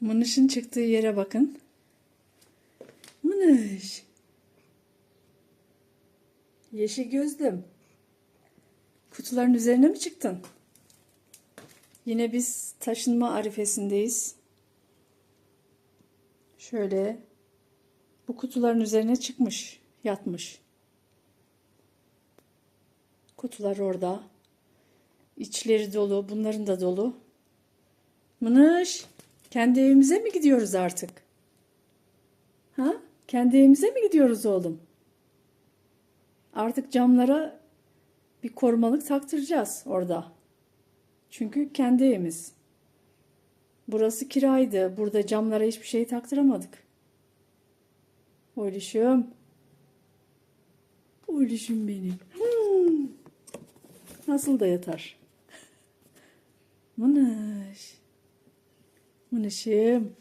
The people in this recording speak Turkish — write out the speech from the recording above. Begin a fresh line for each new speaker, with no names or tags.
Mınış'ın çıktığı yere bakın. Mınış. Yeşil gözlüm. Kutuların üzerine mi çıktın? Yine biz taşınma arifesindeyiz. Şöyle bu kutuların üzerine çıkmış, yatmış. Kutular orada. İçleri dolu, bunların da dolu. Mınış, kendi evimize mi gidiyoruz artık? Ha? Kendi evimize mi gidiyoruz oğlum? Artık camlara bir korumalık taktıracağız orada. Çünkü kendi evimiz. Burası kiraydı. Burada camlara hiçbir şey taktıramadık. Oğluşum. Oğluşum benim. Nasıl da yatar. Mınış. Mınışım.